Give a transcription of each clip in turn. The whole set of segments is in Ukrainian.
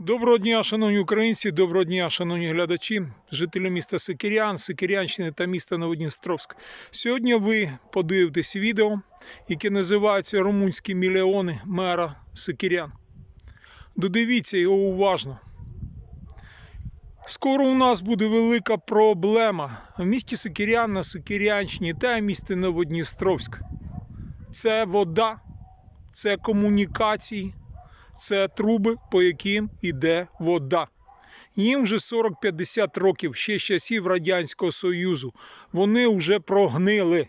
Доброго дня, шановні українці, доброго дня, шановні глядачі, жителі міста Сикірян, Сикірянщини та міста Новодністровськ. Сьогодні ви подивитесь відео, яке називається Румунські мільйони мера Сикірян. Додивіться його уважно. Скоро у нас буде велика проблема в місті Сикірян на Сикірянщині та місті Новодністровськ. Це вода, це комунікації, це труби, по яким іде вода. Їм вже 40-50 років, ще з часів Радянського Союзу. Вони вже прогнили.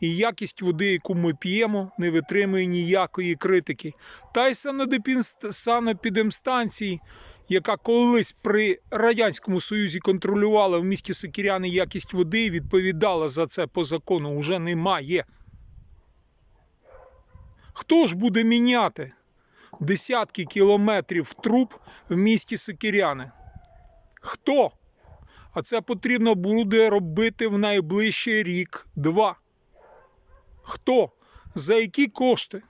І якість води, яку ми п'ємо, не витримує ніякої критики. Та й санепідемст- санепідемстанції, яка колись при Радянському Союзі контролювала в місті Сокіряни якість води відповідала за це по закону, вже немає. Хто ж буде міняти десятки кілометрів труб в місті Сокіряни? Хто? А це потрібно буде робити в найближчий рік-два. Хто? За які кошти?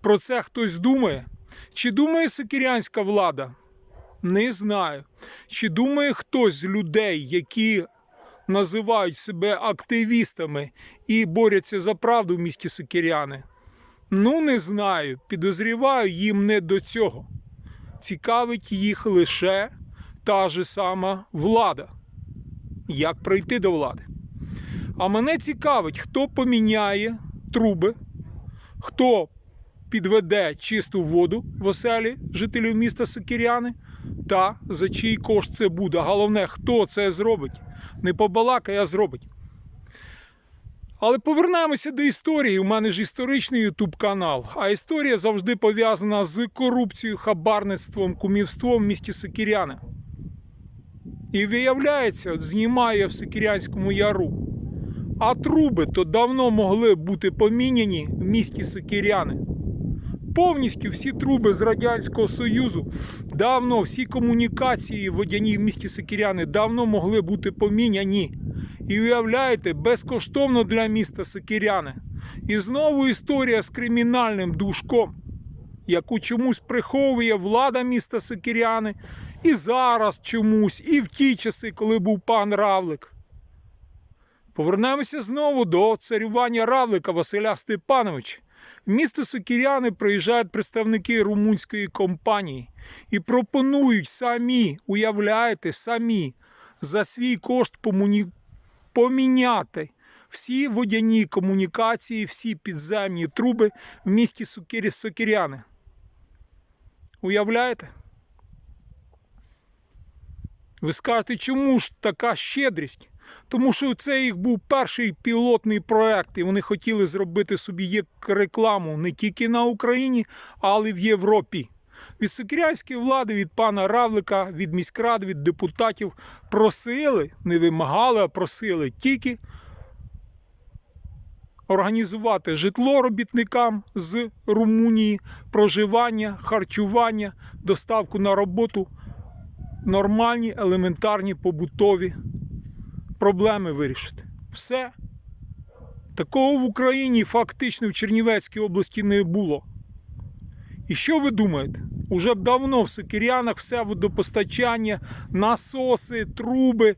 Про це хтось думає? Чи думає сокірянська влада? Не знаю. Чи думає хтось з людей, які називають себе активістами і борються за правду в місті Сокіряни? Ну, не знаю. Підозріваю, їм не до цього. Цікавить їх лише та ж сама влада. Як прийти до влади? А мене цікавить, хто поміняє труби, хто підведе чисту воду в оселі жителів міста Сокіряни, та за чий кошт це буде. Головне, хто це зробить. Не побалакає, а зробить. Але повернемося до історії. У мене ж історичний ютуб канал. А історія завжди пов'язана з корупцією, хабарництвом, кумівством в місті Сокіряни. І виявляється, от знімаю я в Сокірянському яру. А труби то давно могли бути поміняні в місті Сокіряни. Повністю всі труби з Радянського Союзу, давно всі комунікації водяні в місті Сокіряни давно могли бути поміняні. І уявляєте, безкоштовно для міста Сокіряни. І знову історія з кримінальним душком, яку чомусь приховує влада міста Сокіряни, і зараз чомусь, і в ті часи, коли був пан Равлик. Повернемося знову до царювання Равлика Василя Степановича. В місто Сокіряни приїжджають представники румунської компанії і пропонують самі, уявляєте, самі за свій кошт. Поміняти всі водяні комунікації, всі підземні труби в місті Сокірі... Сокіряни. Уявляєте? Ви скажете, чому ж така щедрість? Тому що це їх був перший пілотний проект, і вони хотіли зробити собі рекламу не тільки на Україні, але й в Європі. Від сокірянської влади, від пана Равлика, від міськрад, від депутатів просили, не вимагали, а просили тільки організувати житло робітникам з Румунії, проживання, харчування, доставку на роботу, нормальні, елементарні побутові проблеми вирішити. Все. Такого в Україні фактично в Чернівецькій області не було. І що ви думаєте? Уже б давно в Сокирянах все водопостачання, насоси, труби,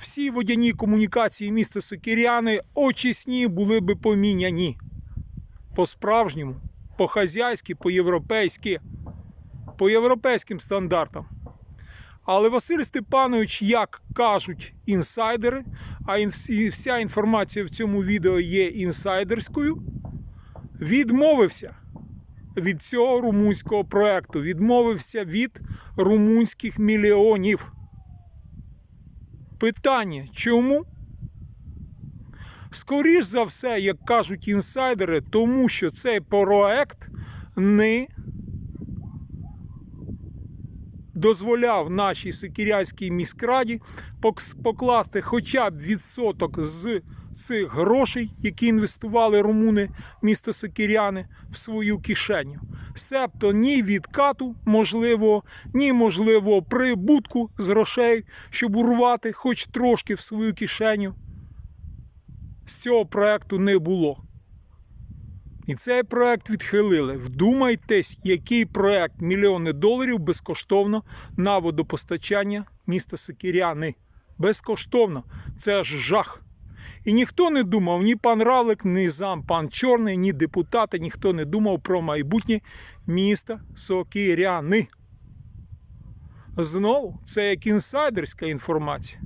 всі водяні комунікації міста Сокиряни очисні були би поміняні. По-справжньому, по-хазяйськи, по-європейськи, по європейським стандартам. Але Василь Степанович, як кажуть інсайдери, а вся інформація в цьому відео є інсайдерською, відмовився від цього румунського проекту, відмовився від румунських мільйонів. Питання чому? Скоріш за все, як кажуть інсайдери, тому що цей проект не дозволяв нашій Сикірянській міськраді покласти хоча б відсоток з цих грошей, які інвестували румуни місто Сокіряни, в свою кишеню. Себто ні відкату можливо, ні можливо прибутку з грошей, щоб урвати хоч трошки в свою кишеню. З цього проекту не було. І цей проект відхилили. Вдумайтесь, який проект мільйони доларів безкоштовно на водопостачання міста Сокиряни. Безкоштовно. Це ж жах. І ніхто не думав, ні пан Равлик, ні зам пан Чорний, ні депутати, ніхто не думав про майбутнє міста Сокиряни. Знову, це як інсайдерська інформація.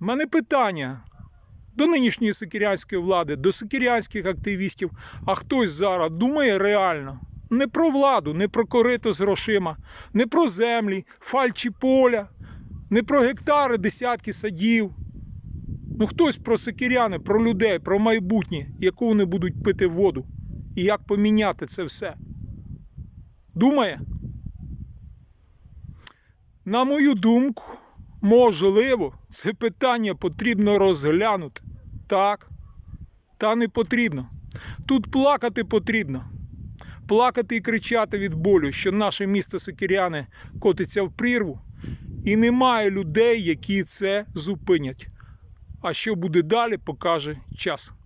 У мене питання до нинішньої сокирянської влади, до сокирянських активістів. А хтось зараз думає реально не про владу, не про корито з грошима, не про землі, фальчі поля, не про гектари, десятки садів. Ну хтось про сокиряни, про людей, про майбутнє, яку вони будуть пити воду, і як поміняти це все. Думає? На мою думку, можливо, це питання потрібно розглянути. Так, та не потрібно. Тут плакати потрібно. Плакати і кричати від болю, що наше місто Сокіряне котиться в прірву, і немає людей, які це зупинять. А що буде далі, покаже час.